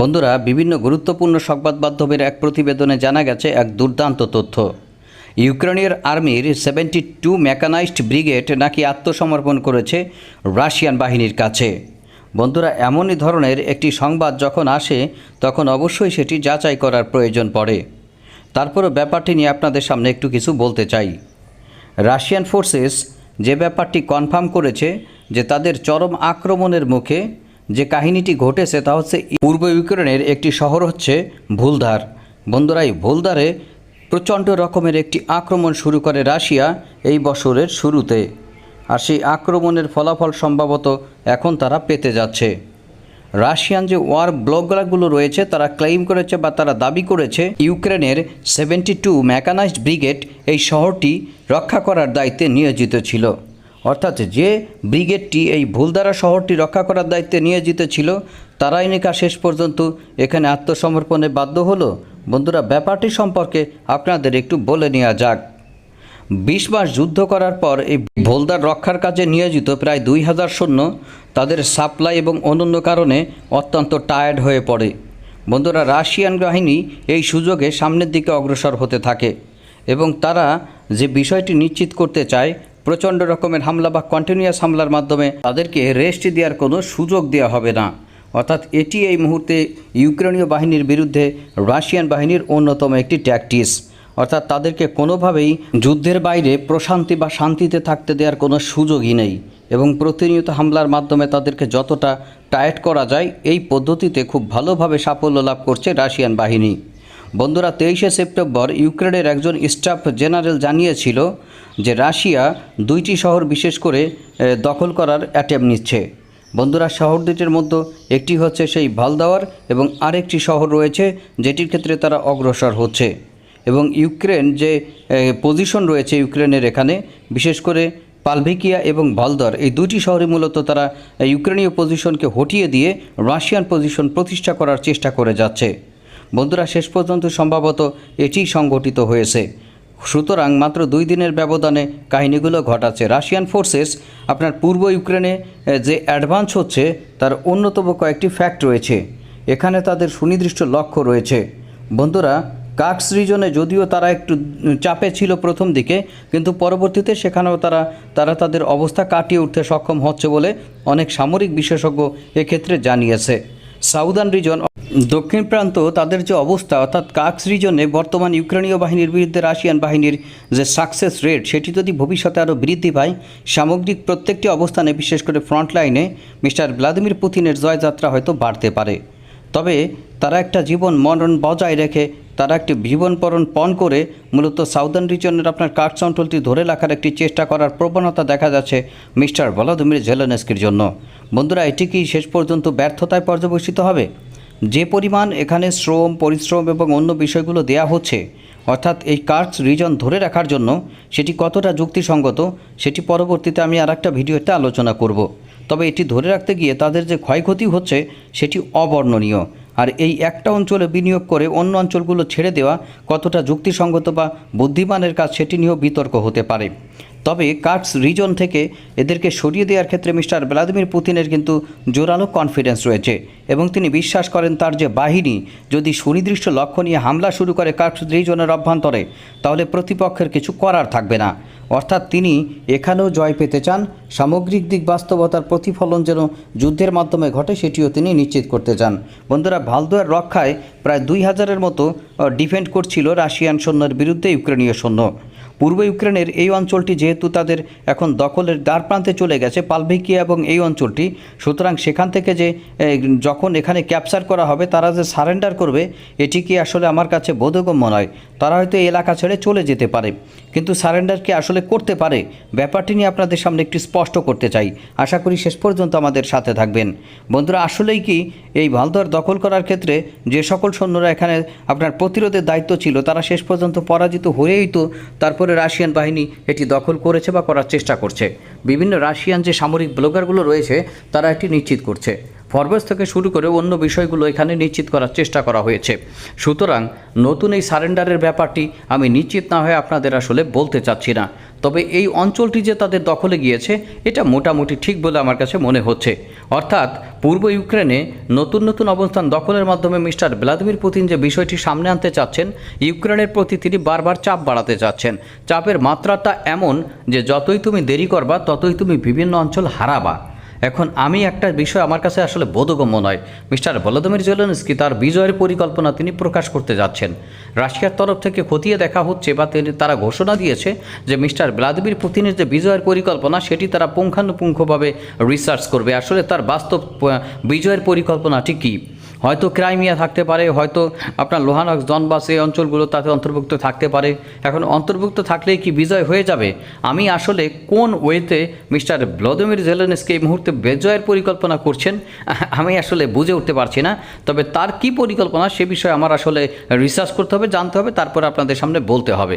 বন্ধুরা, বিভিন্ন গুরুত্বপূর্ণ সংবাদ মাধ্যমের এক প্রতিবেদনে জানা গেছে এক দুর্দান্ত তথ্য। ইউক্রেনের আর্মির সেভেন্টি টু মেকানাইজড ব্রিগেড নাকি আত্মসমর্পণ করেছে রাশিয়ান বাহিনীর কাছে। বন্ধুরা, এমনই ধরনের একটি সংবাদ যখন আসে, তখন অবশ্যই সেটি যাচাই করার প্রয়োজন পড়ে। তারপরও ব্যাপারটি নিয়ে আপনাদের সামনে একটু কিছু বলতে চাই। রাশিয়ান ফোর্সেস যে ব্যাপারটি কনফার্ম করেছে যে তাদের চরম আক্রমণের মুখে যে কাহিনীটি ঘটেছে তা হচ্ছে পূর্ব ইউক্রেনের একটি শহর হচ্ছে ভুলধার বন্ধুরা, এই ভুলধারে প্রচণ্ড রকমের একটি আক্রমণ শুরু করে রাশিয়া এই বছরের শুরুতে। আর সেই আক্রমণের ফলাফল সম্ভবত এখন তারা পেতে যাচ্ছে। রাশিয়ান যে ওয়ার ব্লগারগুলো রয়েছে, তারা ক্লেইম করেছে বা তারা দাবি করেছে, ইউক্রেনের সেভেন্টি টু ব্রিগেড এই শহরটি রক্ষা করার দায়িত্বে নিয়োজিত ছিল। অর্থাৎ যে ব্রিগেডটি এই ভুলদারা শহরটি রক্ষা করার দায়িত্বে নিয়োজিত ছিল, তারাই নাকি শেষ পর্যন্ত এখানে আত্মসমর্পণে বাধ্য হলো। বন্ধুরা, ব্যাপারটি সম্পর্কে আপনাদের একটু বলে নেওয়া যাক। বিশ মাস যুদ্ধ করার পর এই ভোলদার রক্ষার কাজে নিয়োজিত প্রায় দুই হাজার সৈন্য, তাদের সাপ্লাই এবং অনন্য কারণে অত্যন্ত টায়ার্ড হয়ে পড়ে। বন্ধুরা, রাশিয়ান বাহিনী এই সুযোগে সামনের দিকে অগ্রসর হতে থাকে এবং তারা যে বিষয়টি নিশ্চিত করতে চায় প্রচণ্ড রকমের হামলা বা কন্টিনিউয়াস হামলার মাধ্যমে তাদেরকে রেস্ট দেওয়ার কোনো সুযোগ দেওয়া হবে না। অর্থাৎ এটি এই মুহূর্তে ইউক্রেনীয় বাহিনীর বিরুদ্ধে রাশিয়ান বাহিনীর অন্যতম একটি ট্যাকটিস অর্থাৎ তাদেরকে কোনোভাবেই যুদ্ধের বাইরে প্রশান্তি বা শান্তিতে থাকতে দেওয়ার কোনো সুযোগই নেই এবং প্রতিনিয়ত হামলার মাধ্যমে তাদেরকে যতটা টায়ার্ট করা যায়, এই পদ্ধতিতে খুব ভালোভাবে সাফল্য লাভ করছে রাশিয়ান বাহিনী। বন্ধুরা, তেইশে সেপ্টেম্বর ইউক্রেনের একজন স্টাফ জেনারেল জানিয়েছিল যে রাশিয়া দুইটি শহর বিশেষ করে দখল করার অ্যাটেম্প নিচ্ছে। বন্ধুরা, শহর দুটির মধ্যে একটি হচ্ছে সেই ভালদাওয়ার এবং আরেকটি শহর রয়েছে যেটির ক্ষেত্রে তারা অগ্রসর হচ্ছে। এবং ইউক্রেন যে পজিশন রয়েছে ইউক্রেনের এখানে, বিশেষ করে পালভিকিয়া এবং ভালদর এই দুটি শহরে মূলত তারা ইউক্রেনীয় পজিশনকে হটিয়ে দিয়ে রাশিয়ান পজিশন প্রতিষ্ঠা করার চেষ্টা করে যাচ্ছে। বন্ধুরা, শেষ পর্যন্ত সম্ভবত এটিই সংগঠিত হয়েছে। সুতরাং মাত্র দুই দিনের ব্যবধানে কাহিনীগুলো ঘটাচ্ছে রাশিয়ান ফোর্সেস। আপনার পূর্ব ইউক্রেনে যে অ্যাডভান্স হচ্ছে, তার অন্যতম কয়েকটি ফ্যাক্ট রয়েছে। এখানে তাদের সুনির্দিষ্ট লক্ষ্য রয়েছে। বন্ধুরা, কাক্স রিজনে যদিও তারা একটু চাপে ছিল প্রথম দিকে, কিন্তু পরবর্তীতে সেখানেও তারা তারা তাদের অবস্থা কাটিয়ে উঠতে সক্ষম হচ্ছে বলে অনেক সামরিক বিশেষজ্ঞ এক্ষেত্রে জানিয়েছে। সাউদার্ন রিজন দক্ষিণ প্রান্ত, তাদের যে অবস্থা, অর্থাৎ কাক্স রিজনে বর্তমান ইউক্রেনীয় বাহিনীর বিরুদ্ধে রাশিয়ান বাহিনীর যে সাকসেস রেট সেটি যদি ভবিষ্যতে আরও বৃদ্ধি পায়, সামগ্রিক প্রত্যেকটি অবস্থানে, বিশেষ করে ফ্রন্ট লাইনে মিস্টার ভ্লাদিমির পুতিনের জয়যাত্রা হয়তো বাড়তে পারে। তবে তারা একটা জীবন মরণ বজায় রেখে, তারা একটি জীবনপরণ পণ করে, মূলত সাউদার্ন রিজনের আপনার কার্ডস অঞ্চলটি ধরে রাখার একটি চেষ্টা করার প্রবণতা দেখা যাচ্ছে মিস্টার ভলাদিমির জেলেনস্কির জন্য। বন্ধুরা, এটি কি শেষ পর্যন্ত ব্যর্থতায় পর্যবেসিত হবে? যে পরিমাণ এখানে শ্রম, পরিশ্রম এবং অন্য বিষয়গুলো দেয়া হচ্ছে, অর্থাৎ এই কার্ডস রিজন ধরে রাখার জন্য, সেটি কতটা যুক্তিসঙ্গত, সেটি পরবর্তীতে আমি আর একটা ভিডিওতে আলোচনা করব। তবে এটি ধরে রাখতে গিয়ে তাদের যে ক্ষয়ক্ষতি হচ্ছে, সেটি অবর্ণনীয়। আর এই একটা অঞ্চলে বিনিয়োগ করে অন্য অঞ্চলগুলো ছেড়ে দেওয়া কতটা যুক্তিসঙ্গত বা বুদ্ধিমানের কাজ, সেটি নিয়েও বিতর্ক হতে পারে। তবে কার্ডস রিজন থেকে এদেরকে সরিয়ে দেওয়ার ক্ষেত্রে মিস্টার ভ্লাদিমির পুতিনের কিন্তু জোরালো কনফিডেন্স রয়েছে। এবং তিনি বিশ্বাস করেন তার যে বাহিনী যদি সুনির্দিষ্ট লক্ষ্য নিয়ে হামলা শুরু করে কার্ডস রিজনের অভ্যন্তরে, তাহলে প্রতিপক্ষের কিছু করার থাকবে না। অর্থাৎ তিনি এখানেও জয় পেতে চান, সামগ্রিক দিক বাস্তবতার প্রতিফলন যেন যুদ্ধের মাধ্যমে ঘটে সেটিও তিনি নিশ্চিত করতে চান। বন্ধুরা, ভালদোয়ার রক্ষায় প্রায় দুই হাজারের মতো ডিফেন্ড করছিল রাশিয়ান সৈন্যের বিরুদ্ধে ইউক্রেনীয় সৈন্য। পূর্ব ইউক্রেনের এই অঞ্চলটি যেহেতু তাদের এখন দখলের দ্বার প্রান্তে চলে গেছে, পালভিকিয়া এবং এই অঞ্চলটি, সুতরাং সেখান থেকে যে যখন এখানে ক্যাপচার করা হবে, তারা যে সারেন্ডার করবে, এটি কি আসলে আমার কাছে বোধগম্য নয়। তারা হয়তো এলাকা ছেড়ে চলে যেতে পারে। কিন্তু সারেন্ডার কি আসলে করতে পারে? ব্যাপারটি নিয়ে আপনাদের সামনে একটু স্পষ্ট করতে চাই। আশা করি শেষ পর্যন্ত আমাদের সাথে থাকবেন। বন্ধুরা, আসলেই কি এই ভালদর দখল করার ক্ষেত্রে যে সকল সৈন্যরা এখানে আপনার প্রতিরোধের দায়িত্ব ছিল, তারা শেষ পর্যন্ত পরাজিত হয়েই তো তারপরে রাশিয়ান বাহিনী এটি দখল করেছে বা করার চেষ্টা করছে। বিভিন্ন রাশিয়ান যে সামরিক ব্লগারগুলো রয়েছে, তারা এটি নিশ্চিত করছে। ফরবেজ থেকে শুরু করে অন্য বিষয়গুলো এখানে নিশ্চিত করার চেষ্টা করা হয়েছে। সুতরাং নতুন এই সারেন্ডারের ব্যাপারটি আমি নিশ্চিত না হয়ে আপনাদের আসলে বলতে চাচ্ছি না। তবে এই অঞ্চলটি যে তাদের দখলে গিয়েছে, এটা মোটামুটি ঠিক বলে আমার কাছে মনে হচ্ছে। অর্থাৎ পূর্ব ইউক্রেনে নতুন নতুন অবস্থান দখলের মাধ্যমে মিস্টার ভ্লাদিমির পুতিন যে বিষয়টি সামনে আনতে চাচ্ছেন, ইউক্রেনের প্রতি তিনি বারবার চাপ বাড়াতে চাচ্ছেন। চাপের মাত্রাটা এমন যে যতই তুমি দেরি করবা, ততই তুমি বিভিন্ন অঞ্চল হারাবা। এখন আমি একটা বিষয় আমার কাছে আসলে বোধগম্য নয়। মিস্টার ভলোদমির জেলেনস্কি তার বিজয়ের পরিকল্পনা তিনি প্রকাশ করতে যাচ্ছেন। রাশিয়ার তরফ থেকে খতিয়ে দেখা হচ্ছে বা তারা ঘোষণা দিয়েছে যে মিস্টার ভ্লাদিমির পুতিনের যে বিজয়ের পরিকল্পনা সেটি তারা পুঙ্খানুপুঙ্খভাবে রিসার্চ করবে। আসলে তার বাস্তব বিজয়ের পরিকল্পনাটি কী? হয়তো ক্রাইমিয়া থাকতে পারে, হয়তো আপনার লোহানক্স দনবাস এই অঞ্চলগুলো তাতে অন্তর্ভুক্ত থাকতে পারে। এখন অন্তর্ভুক্ত থাকলেই কি বিজয় হয়ে যাবে? আমি আসলে কোন ওয়েতে মিস্টার ভ্লাদিমির জেলেনস্কি এই মুহূর্তে বিজয়ের পরিকল্পনা করছেন, আমি আসলে বুঝে উঠতে পারছি না। তবে তার কি পরিকল্পনা সে বিষয়ে আমার আসলে রিসার্চ করতে হবে, জানতে হবে, তারপর আপনাদের সামনে বলতে হবে।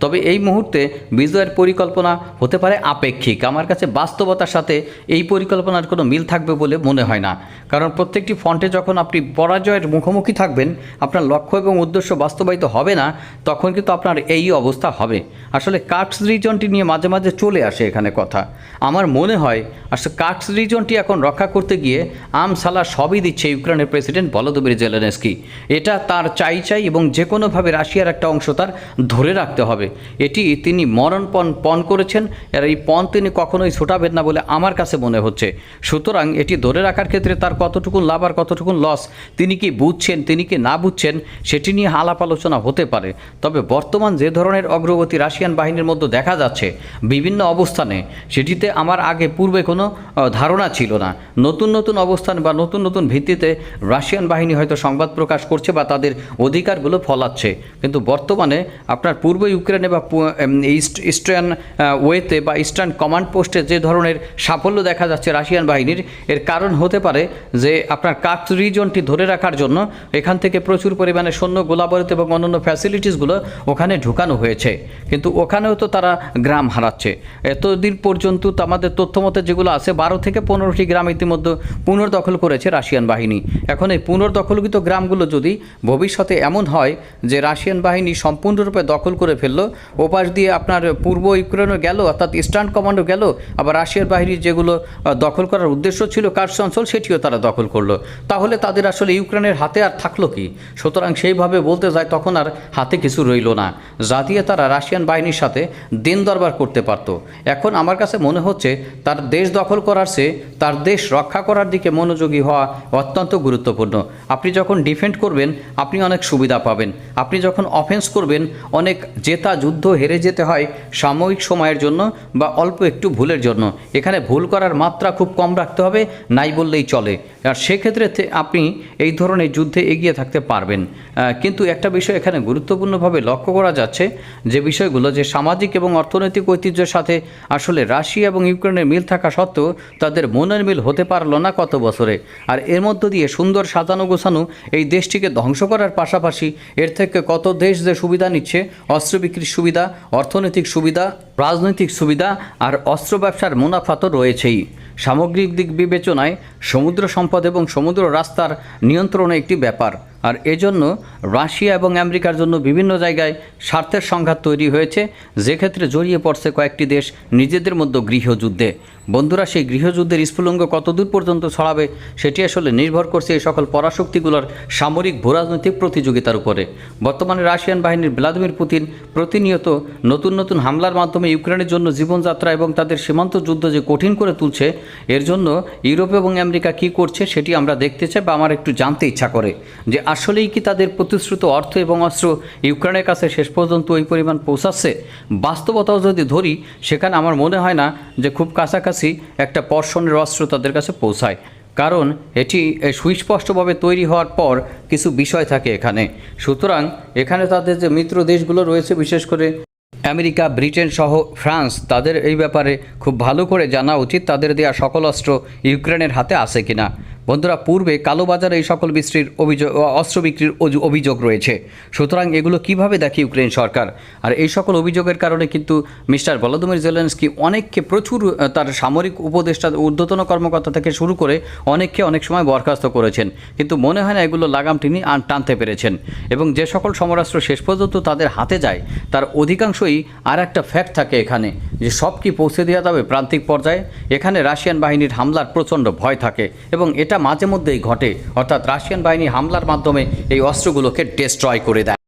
তবে এই মুহূর্তে বিজয়ের পরিকল্পনা হতে পারে আপেক্ষিক। আমার কাছে বাস্তবতার সাথে এই পরিকল্পনার কোনো মিল থাকবে বলে মনে হয় না। কারণ প্রত্যেকটি ফন্টে যখন আপনি পরাজয়ের মুখোমুখি থাকবেন, আপনার লক্ষ্য এবং উদ্দেশ্য বাস্তবায়িত হবে না, তখন কিন্তু আপনার এই অবস্থা হবে। আসলে কাটস রিজনটি নিয়ে মাঝে মাঝে চলে আসে এখানে কথা। আমার মনে হয়, আসলে কাটস রিজনটি এখন রক্ষা করতে গিয়ে আম সালা সবই দিচ্ছে ইউক্রেনের প্রেসিডেন্ট ভলোদিমির জেলেনস্কি। এটা তার চাই চাই এবং যে কোনোভাবে রাশিয়ার একটা অংশ তার ধরে রাখতে হবে। এটি তিনি মরণপণ পণ করেছেন, আর এই পণ তিনি কখনোই ছোটাবেন না বলে আমার কাছে মনে হচ্ছে। সুতরাং এটি ধরে রাখার ক্ষেত্রে তার কতটুকু লাভ আর কতটুকু লস, তিনি কি বুঝছেন, তিনি কি না বুঝছেন, সেটি নিয়ে আলাপ আলোচনা হতে পারে। তবে বর্তমান যে ধরনের অগ্রগতি রাশিয়ান বাহিনীর মধ্যে দেখা যাচ্ছে, বিভিন্ন অবস্থানে, সেটিতে আমার আগে পূর্বে কোনো ধারণা ছিল না। নতুন নতুন অবস্থান বা নতুন নতুন ভিত্তিতে রাশিয়ান বাহিনী হয়তো সংবাদ প্রকাশ করছে বা তাদের অধিকারগুলো ফলাচ্ছে। কিন্তু বর্তমানে আপনার পূর্ব ইউক্রেনে বা এম, ইস্ট ইস্টার্ন ওয়েতে বা ইস্টার্ন কমান্ড পোস্টে যে ধরনের সাফল্য দেখা যাচ্ছে রাশিয়ান বাহিনীর এর কারণ হতে পারে যে আপনার কাট রিজনটি ধরে রাখার জন্য এখান থেকে প্রচুর পরিমাণে সৈন্য গোলাবারুদ এবং অন্যান্য ফ্যাসিলিটিসগুলো ওখানে ঢুকানো হয়েছে। কিন্তু ওখানেও তো তারা গ্রাম হারাচ্ছে। এতদিন পর্যন্ত আমাদের তথ্য মতে যেগুলো আছে বারো থেকে পনেরোটি গ্রাম ইতিমধ্যে পুনর্দখল করেছে রাশিয়ান বাহিনী। এখন এই পুনর্দখলকৃত গ্রামগুলো যদি ভবিষ্যতে এমন হয় যে রাশিয়ান বাহিনী সম্পূর্ণরূপে দখল করে ফেলল ওপাশ দিয়ে আপনার পূর্ব ইউক্রেনও গেল, অর্থাৎ ইস্টার্ন কমান্ডও গেল, আবার রাশিয়ার বাহিনীর যেগুলো দখল করার উদ্দেশ্য ছিল কার্স অঞ্চল, সেটিও তারা দখল করল। তাহলে তাদের আসলে ইউক্রেনের হাতে আর থাকল কি? সুতরাং সেইভাবে বলতে যায়, তখন আর হাতে কিছু রইল না। যা দিয়ে তারা রাশিয়ান বাহিনীর সাথে দিন দরবার করতে পারত। এখন আমার কাছে মনে হচ্ছে, তার দেশ দখল করার চেয়ে তার দেশ রক্ষা করার দিকে মনোযোগী হওয়া অত্যন্ত গুরুত্বপূর্ণ। আপনি যখন ডিফেন্ড করবেন, আপনি অনেক সুবিধা পাবেন। আপনি যখন অফেন্স করবেন, অনেক জেতা যুদ্ধ হেরে যেতে হয় সাময়িক সময়ের জন্য বা অল্প একটু ভুলের জন্য। এখানে ভুল করার মাত্রা খুব কম রাখতে হবে, নাই বললেই চলে। আর সেক্ষেত্রে আপনি এই ধরনের যুদ্ধে এগিয়ে থাকতে পারবেন। কিন্তু একটা বিষয় এখানে গুরুত্বপূর্ণভাবে লক্ষ্য করা যাচ্ছে, যে বিষয়গুলো যে সামাজিক এবং অর্থনৈতিক ঐতিহ্যের সাথে আসলে রাশিয়া এবং ইউক্রেনের মিল থাকা সত্ত্বেও তাদের মনের মিল হতে পারল না কত বছরে। আর এর মধ্য দিয়ে সুন্দর সাজানো গোছানো এই দেশটিকে ধ্বংস করার পাশাপাশি এর থেকে কত দেশ যে সুবিধা নিচ্ছে, অস্ত্র বিক্রির সুবিধা, অর্থনৈতিক সুবিধা, রাজনৈতিক সুবিধা আর অস্ত্র ব্যবসার মুনাফা তো রয়েছেই। সামগ্রিক দিক বিবেচনায় সমুদ্র সম্পদ এবং সমুদ্র রাস্তার নিয়ন্ত্রণে একটি ব্যাপার। আর এজন্য রাশিয়া এবং আমেরিকার জন্য বিভিন্ন জায়গায় স্বার্থের সংঘাত তৈরি হয়েছে। যে ক্ষেত্রে জড়িয়ে পড়ছে কয়েকটি দেশ নিজেদের মধ্যে গৃহযুদ্ধে। বন্ধুরা, সেই গৃহযুদ্ধের স্ফুলঙ্গ কতদূর পর্যন্ত ছড়াবে সেটি আসলে নির্ভর করছে এই সকল পরাশক্তিগুলোর সামরিক ভূরাজনৈতিক প্রতিযোগিতার উপরে। বর্তমানে রাশিয়ান বাহিনীর ভ্লাদিমির পুতিন প্রতিনিয়ত নতুন নতুন হামলার মাধ্যমে ইউক্রেনের জন্য জীবনযাত্রা এবং তাদের সীমান্ত যুদ্ধ যে কঠিন করে তুলছে, এর জন্য ইউরোপ এবং আমেরিকা কী করছে সেটি আমরা দেখতে চাই বা আমার একটু জানতে ইচ্ছা করে যে আসলেই কি তাদের প্রতিশ্রুত অর্থ এবং অস্ত্র ইউক্রেনের কাছে শেষ পর্যন্ত ওই পরিমাণ পৌঁছাচ্ছে? বাস্তবতাও যদি ধরি, সেখানে আমার মনে হয় না যে খুব কাছাকাছি একটা পর্ষণের অস্ত্র তাদের কাছে পৌঁছায়। কারণ এটি সুস্পষ্টভাবে তৈরি হওয়ার পর কিছু বিষয় থাকে এখানে। সুতরাং এখানে তাদের যে মিত্র দেশগুলো রয়েছে, বিশেষ করে আমেরিকা, ব্রিটেন সহ ফ্রান্স, তাদের এই ব্যাপারে খুব ভালো করে জানা উচিত তাদের দেওয়া সকল অস্ত্র ইউক্রেনের হাতে আছে কিনা। বন্ধুরা, পূর্বে কালোবাজারে এই সকল বিক্রির অভিযোগ অস্ত্র বিক্রির অভিযোগ রয়েছে। সুতরাং এগুলো কীভাবে দেখে ইউক্রেন সরকার? আর এই সকল অভিযোগের কারণে কিন্তু মিস্টার ভলোদিমির জেলেন্সকি অনেককে প্রচুর তার সামরিক উপদেষ্টা, ঊর্ধ্বতন কর্মকর্তা থেকে শুরু করে অনেককে অনেক সময় বরখাস্ত করেছেন। কিন্তু মনে হয় না এগুলো লাগাম তিনি টানতে পেরেছেন। এবং যে সকল সমরাস্ত্র শেষ পর্যন্ত তাদের হাতে যায়, তার অধিকাংশই আর একটা ফ্যাক্ট থাকে এখানে। যে সব কি পৌঁছে দেওয়া যাবে প্রান্তিক পর্যায়ে? এখানে রাশিয়ান বাহিনীর হামলার প্রচণ্ড ভয় থাকে এবং এটা মাঝে মধ্যেই ঘটে। অর্থাৎ রাশিয়ান বাহিনী হামলার মাধ্যমে এই অস্ত্রগুলোকে ডিস্ট্রয় করে দেয়।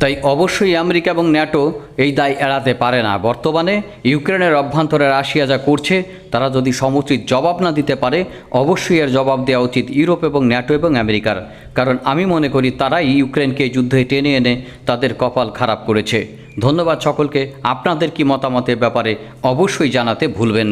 তাই অবশ্যই আমেরিকা এবং ন্যাটো এই দায় এড়াতে পারে না। বর্তমানে ইউক্রেনের অভ্যন্তরে রাশিয়া যা করছে, তারা যদি সমুচিত জবাব না দিতে পারে, অবশ্যই এর জবাব দেওয়া উচিত ইউরোপ এবং ন্যাটো এবং আমেরিকার। কারণ আমি মনে করি তারাই ইউক্রেনকে যুদ্ধে টেনে এনে তাদের কপাল খারাপ করেছে। ধন্যবাদ সকলকে আপনাদের কি মতামতের ব্যাপারে অবশ্যই জানাতে ভুলবেন।